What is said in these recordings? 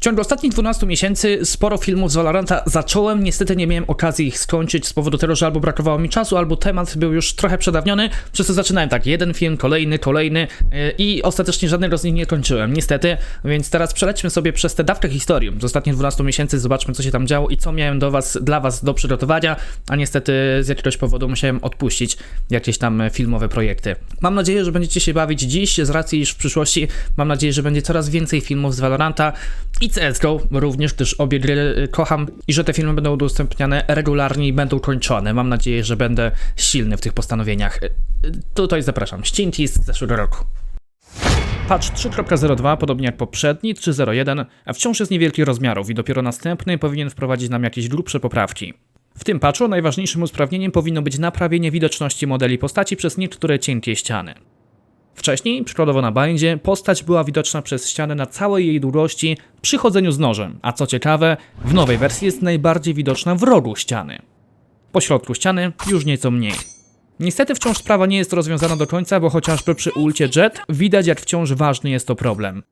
W ciągu ostatnich 12 miesięcy sporo filmów z Valoranta zacząłem, niestety nie miałem okazji ich skończyć z powodu tego, że albo brakowało mi czasu, albo temat był już trochę przedawniony, przez co zaczynałem tak, jeden film, kolejny, kolejny yy, i ostatecznie żadnego z nich nie kończyłem, niestety, więc teraz przelećmy sobie przez tę dawkę historii z ostatnich 12 miesięcy, zobaczmy co się tam działo i co miałem do was, dla was do przygotowania, a niestety z jakiegoś powodu musiałem odpuścić jakieś tam filmowe projekty. Mam nadzieję, że będziecie się bawić dziś, z racji iż w przyszłości mam nadzieję, że będzie coraz więcej filmów z Valoranta. I CSGO również, gdyż obie gry y, kocham i że te filmy będą udostępniane regularnie i będą kończone. Mam nadzieję, że będę silny w tych postanowieniach. Y, y, Tutaj zapraszam, ścinki z zeszłego roku. Patch 3.02, podobnie jak poprzedni 3.01, a wciąż jest niewielkich rozmiarów i dopiero następny powinien wprowadzić nam jakieś grubsze poprawki. W tym patchu najważniejszym usprawnieniem powinno być naprawienie widoczności modeli postaci przez niektóre cienkie ściany. Wcześniej, przykładowo na bindzie, postać była widoczna przez ścianę na całej jej długości przy chodzeniu z nożem, a co ciekawe, w nowej wersji jest najbardziej widoczna w rogu ściany. Po środku ściany już nieco mniej. Niestety wciąż sprawa nie jest rozwiązana do końca, bo chociażby przy ulcie Jet widać jak wciąż ważny jest to problem.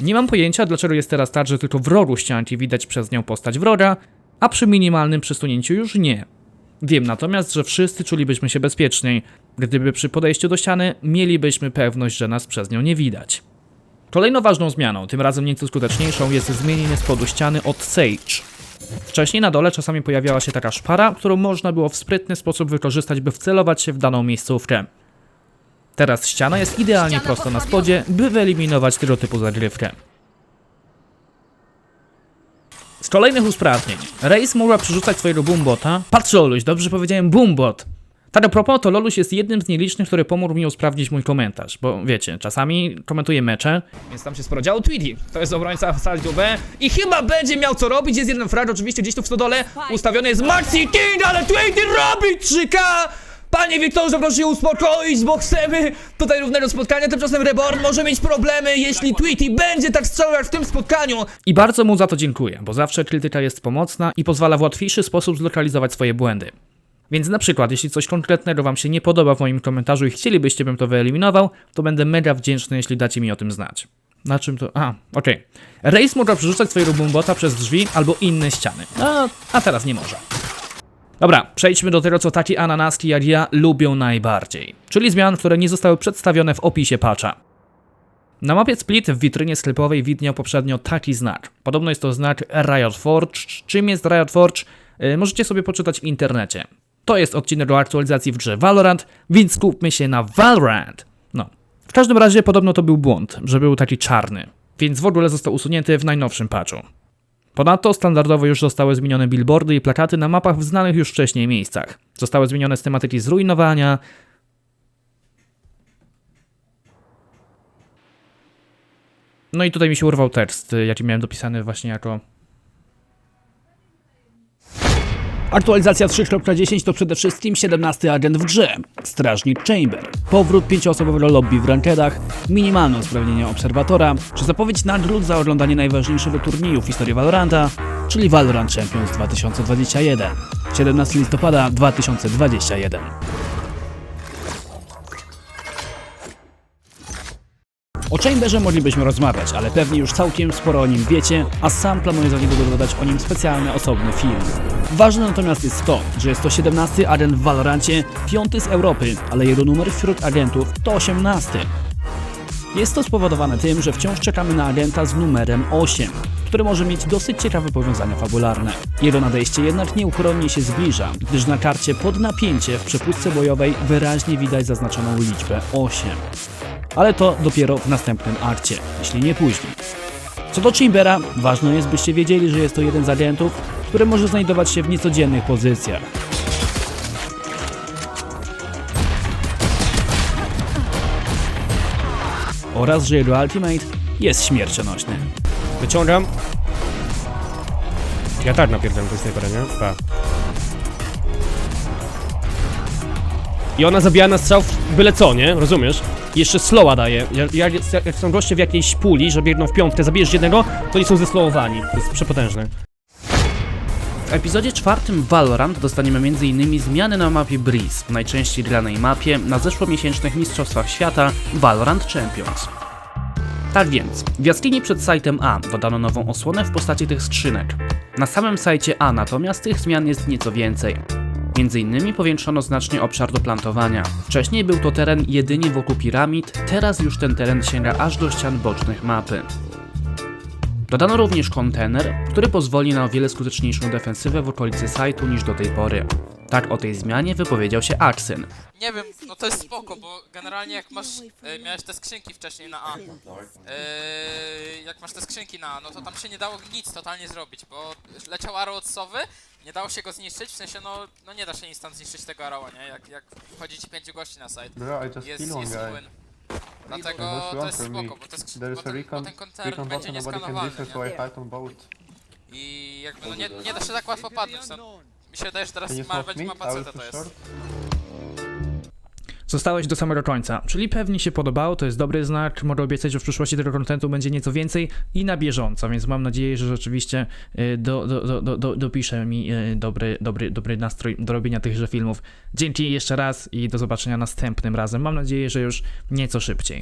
Nie mam pojęcia dlaczego jest teraz tak, że tylko w rogu ścianki widać przez nią postać wroga, a przy minimalnym przesunięciu już nie. Wiem natomiast, że wszyscy czulibyśmy się bezpieczniej, gdyby przy podejściu do ściany mielibyśmy pewność, że nas przez nią nie widać. Kolejną ważną zmianą, tym razem nieco skuteczniejszą, jest zmienienie spodu ściany od Sage. Wcześniej na dole czasami pojawiała się taka szpara, którą można było w sprytny sposób wykorzystać, by wcelować się w daną miejscówkę. Teraz ściana jest idealnie prosto na spodzie, by wyeliminować tego typu zagrywkę. Z kolejnych usprawnień. Race mogła przerzucać swojego boombota. Patrz Loluś, dobrze powiedziałem boombot. Tak a propos, to Loluś jest jednym z nielicznych, który pomógł mi usprawnić mój komentarz, bo wiecie, czasami komentuję mecze, więc tam się sporo działo. Tweety, to jest obrońca w sali B i chyba będzie miał co robić, jest jeden frag, oczywiście gdzieś tu w stodole, ustawiony jest Maxi King, ale Tweety robi 3K! Panie Wiktorze, proszę się uspokoić, bo chcemy tutaj równego spotkania. Tymczasem Reborn może mieć problemy, jeśli Tweety będzie tak strzelać w tym spotkaniu. I bardzo mu za to dziękuję, bo zawsze krytyka jest pomocna i pozwala w łatwiejszy sposób zlokalizować swoje błędy. Więc na przykład, jeśli coś konkretnego Wam się nie podoba w moim komentarzu i chcielibyście, bym to wyeliminował, to będę mega wdzięczny, jeśli dacie mi o tym znać. Na czym to. A, okej. Race mogła przerzucać swojego boombota przez drzwi albo inne ściany. A, a teraz nie może. Dobra, przejdźmy do tego, co takie ananaski jak ja lubią najbardziej. Czyli zmian, które nie zostały przedstawione w opisie patcha. Na mapie Split w witrynie sklepowej widniał poprzednio taki znak. Podobno jest to znak Riot Forge. Czym jest Riot Forge? Yy, możecie sobie poczytać w internecie. To jest odcinek o aktualizacji w grze Valorant, więc skupmy się na Valorant. No. W każdym razie podobno to był błąd, że był taki czarny. Więc w ogóle został usunięty w najnowszym patchu. Ponadto standardowo już zostały zmienione billboardy i plakaty na mapach w znanych już wcześniej miejscach. Zostały zmienione tematyki zrujnowania. No i tutaj mi się urwał tekst, y, jaki miałem dopisany właśnie jako Aktualizacja 3.10 to przede wszystkim 17 agent w grze, Strażnik Chamber, powrót pięcioosobowego lobby w rankedach, minimalne usprawnienie obserwatora, czy zapowiedź nagród za oglądanie najważniejszego turnieju w historii Valoranta, czyli Valorant Champions 2021, 17 listopada 2021. O Chamberze moglibyśmy rozmawiać, ale pewnie już całkiem sporo o nim wiecie, a sam planuję za niedługo dodać o nim specjalny, osobny film. Ważne natomiast jest to, że jest to 17 agent w Valorancie, piąty z Europy, ale jego numer wśród agentów to 18. Jest to spowodowane tym, że wciąż czekamy na agenta z numerem 8, który może mieć dosyć ciekawe powiązania fabularne. Jego nadejście jednak nieuchronnie się zbliża, gdyż na karcie pod napięcie w przepustce bojowej wyraźnie widać zaznaczoną liczbę 8 ale to dopiero w następnym akcie, jeśli nie później. Co do Chambera, ważne jest, byście wiedzieli, że jest to jeden z agentów, który może znajdować się w niecodziennych pozycjach. Oraz, że jego ultimate jest śmiercionośny. Wyciągam. Ja tak napierdzam tej snajpera, nie? Pa. I ona zabija na strzał byle co, nie? Rozumiesz? Jeszcze slowa daje. Jak, jak, jak są goście w jakiejś puli, że biegną w piątkę, zabijesz jednego, to oni są zeslowowani. To jest przepotężne. W epizodzie czwartym Valorant dostaniemy m.in. zmiany na mapie Breeze, najczęściej granej mapie na zeszłomiesięcznych Mistrzostwach Świata Valorant Champions. Tak więc, w jaskini przed sajtem A dodano nową osłonę w postaci tych skrzynek. Na samym sajcie A natomiast tych zmian jest nieco więcej. Między innymi powiększono znacznie obszar do plantowania. Wcześniej był to teren jedynie wokół piramid, teraz już ten teren sięga aż do ścian bocznych mapy. Dodano również kontener, który pozwoli na o wiele skuteczniejszą defensywę w okolicy sajtu niż do tej pory. Tak o tej zmianie wypowiedział się Aksyn. Nie wiem, no to jest spoko, bo generalnie jak masz, e, miałeś te skrzynki wcześniej na A, e, jak masz te skrzynki na A, no to tam się nie dało nic totalnie zrobić, bo leciał arrow od sowy, nie dało się go zniszczyć, w sensie no, no nie da się instant zniszczyć tego arrowa, nie, jak, jak wchodzi ci pięciu gości na site, Bro, I just jest, one jest guy. win. Dlatego to jest spoko, bo, te skrzy- There bo, is a ten, bo recon, ten recon będzie button, nobody can nieskanowalny, defuse, so nie? I fight on both. I jakby no nie, nie da się tak łatwo padnąć, no. Mi się wydaje, że teraz Can you ma, smoke będzie me? mapa I will CT to push jest. short. Zostałeś do samego końca, czyli pewnie się podobało, to jest dobry znak, mogę obiecać, że w przyszłości tego kontentu będzie nieco więcej i na bieżąco, więc mam nadzieję, że rzeczywiście y, do, do, do, do, do, dopisze mi y, dobry, dobry, dobry nastrój do robienia tychże filmów. Dzięki jeszcze raz i do zobaczenia następnym razem. Mam nadzieję, że już nieco szybciej.